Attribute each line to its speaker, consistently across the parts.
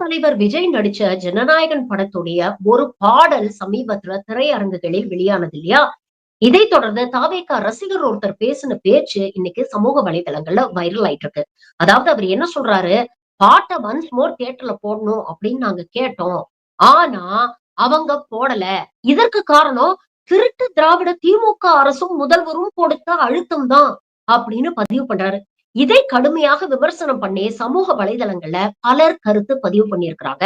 Speaker 1: தலைவர் விஜய் நடிச்ச ஜனநாயகன் படத்துடைய ஒரு பாடல் சமீபத்துல திரையரங்குகளில் வெளியானது இல்லையா? இதை தொடர்ந்து தாவேக்கா ரசிகர் ஒருத்தர் பேசின பேச்சு இன்னைக்கு சமூக வலைதளங்கள்ல வைரல் ஆயிட்டு இருக்கு அதாவது அவர் என்ன சொல்றாரு? பாட்டை ஒன்ஸ் மோர் தியேட்டர்ல போடணும் அப்படின்னு நாங்க கேட்டோம். ஆனா அவங்க போடல. இதற்கு காரணம் திருட்டு திராவிட திமுக அரசும் முதல்வரும் கொடுத்த அழுத்தம் தான் அப்படின்னு பதிவு பண்றாரு. இதை கடுமையாக விமர்சனம் பண்ணி சமூக வலைதளங்கள்ல பலர் கருத்து பதிவு பண்ணியிருக்கிறாங்க.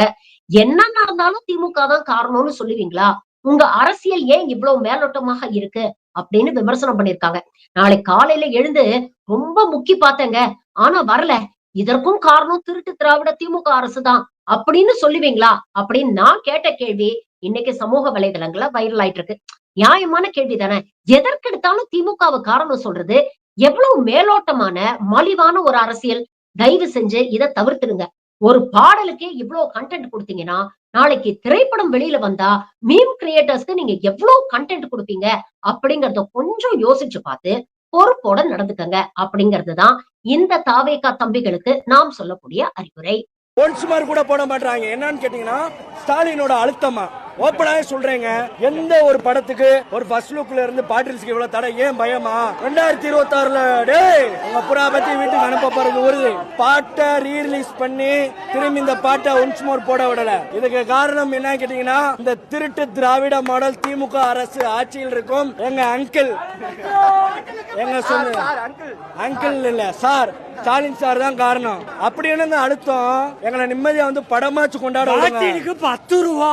Speaker 1: என்ன நடந்தாலும் திமுக தான் காரணம்னு சொல்லுவீங்களா? உங்க அரசியல் ஏன் இவ்வளவு மேலோட்டமாக இருக்கு? அப்படின்னு விமர்சனம் பண்ணிருக்காங்க நாளை காலையில எழுந்து ரொம்ப முக்கி பார்த்தேங்க. ஆனா வரல. இதற்கும் காரணம் திருட்டு திராவிட திமுக அரசு தான். அப்படின்னு சொல்லுவீங்களா? அப்படின்னு நான் கேட்ட கேள்வி இன்னைக்கு சமூக வலைதளங்கள்ல வைரல் ஆயிட்டு இருக்கு நியாயமான கேள்வி தானே எதற்கெடுத்தாலும் திமுகவை காரணம் சொல்றது எவ்வளவு மேலோட்டமான மலிவான ஒரு அரசியல். தயவு செஞ்சு இதை தவிர்த்துடுங்க ஒரு பாடலுக்கே இவ்வளவு கண்டென்ட் கொடுத்தீங்கன்னா நாளைக்கு திரைப்படம் வெளியில வந்தா மீம் கிரியேட்டர்ஸ்க்கு நீங்க எவ்வளவு கண்டென்ட் கொடுப்பீங்க அப்படிங்கறத கொஞ்சம் யோசிச்சு பார்த்து பொறுப்போட நடந்துக்கங்க அப்படிங்கறதுதான் இந்த தாவேக்கா தம்பிகளுக்கு நாம் சொல்லக்கூடிய அறிவுரை.
Speaker 2: ஒன்ஸ் கூட போட மாட்டாங்க என்னன்னு கேட்டீங்கன்னா ஸ்டாலினோட அழுத்தமா? ஓப்பனாவே சொல்றேங்க. எந்த ஒரு படத்துக்கு ஒரு ஃபர்ஸ்ட் லுக்ல இருந்து பாட்டில்ஸ்க்கு இவ்வளவு தடை? ஏன் பயமா? ரெண்டாயிரத்தி இருபத்தி ஆறுல டேய் உங்க புறா பத்தி வீட்டுக்கு அனுப்ப போறது வருது பாட்டை ரீரிலீஸ் பண்ணி திரும்பி இந்த பாட்டை ஒன்ஸ் மோர் போட விடல. இதுக்கு காரணம் என்ன கேட்டீங்கன்னா இந்த திருட்டு திராவிட மாடல் திமுக அரசு ஆட்சியில் இருக்கும் எங்க அங்கிள் எங்க சொந்த அங்கிள் இல்ல சார் ஸ்டாலின் சார் தான் காரணம். அப்படி என்னங்க அழுத்தம்? எங்களை நிம்மதியா வந்து படமாச்சு கொண்டாட விடுங்க.
Speaker 3: பாட்டிலுக்கு பத்து ரூபா.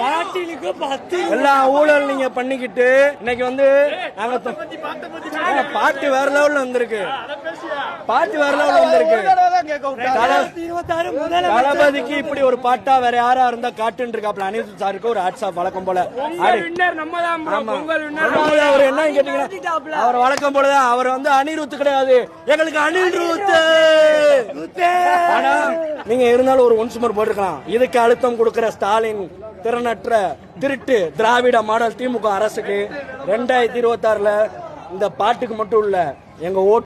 Speaker 3: பாட்டிலுக்கு பத்து
Speaker 2: எல்லா ஊழல் நீங்க பண்ணிக்கிட்டு இன்னைக்கு வந்து நாங்க பாட்டு வேற லெவல்ல வந்திருக்கு. பாட்டு வேற லெவல்ல வந்திருக்கு. தளபதிக்கு இப்படி ஒரு பாட்டா வேற யாரா இருந்தா காட்டுன்னு இருக்காப்ல அனிருத் சாருக்கு ஒரு ஹாட்ஸ் ஆஃப் வழக்கம் போல. ஆமா. ரெண்டாவது அவர் என்ன கேட்டீங்கன்னா அவர் வழக்கம் போலதான் அவர் வந்து அனிருத் கிடையாது. எங்களுக்கு அனிருத் ஆனா நீங்க இருந்தாலும் ஒரு ஒன் சுமர் போட்டிருக்கலாம். இதுக்கு அழுத்தம் கொடுக்கிற ஸ்டாலின் திறனற்ற திருட்டு திராவிட மாடல் திமுக அரசுக்கு ரெண்டாயிரத்தி இருபத்தி ஆறுல இந்த பாட்டுக்கு மட்டும் இல்ல எங்க ஓட்டு